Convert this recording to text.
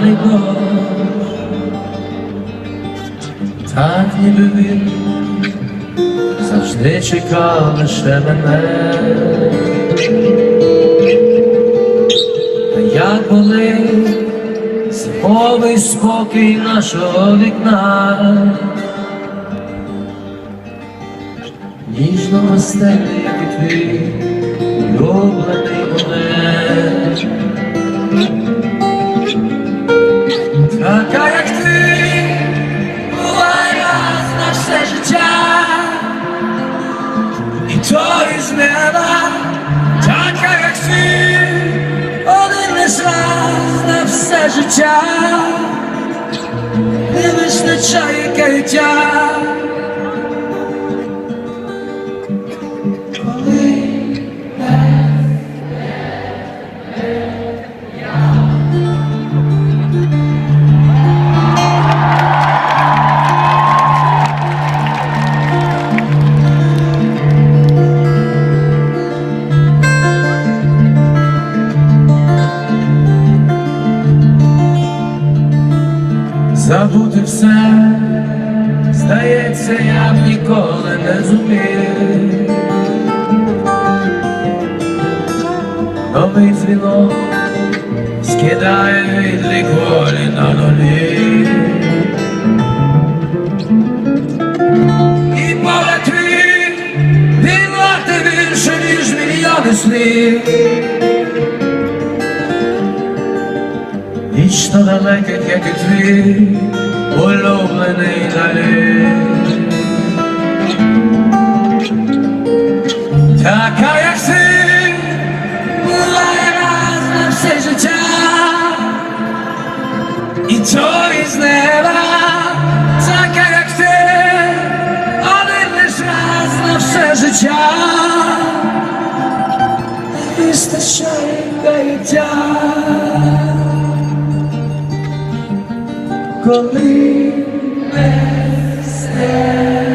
весняний дощ, так ніби він завжди чекав лише мене. А як болить зимовий спокій нашого вікна, ніжно ростений, як і твій улюблений життя, не вистачає каяття. Забути все, здається, я б ніколи не зумів. Новий дзвінок скидає відлік волі на нулі. І твій, він вартий більше, ніж мільйони слів. Вічно далеких, як і твій улюблений наліт. Така, як ти, буває раз на все життя, і то із неба, така, як ти, один лиш раз на все життя, вистачає каяття. believe myself.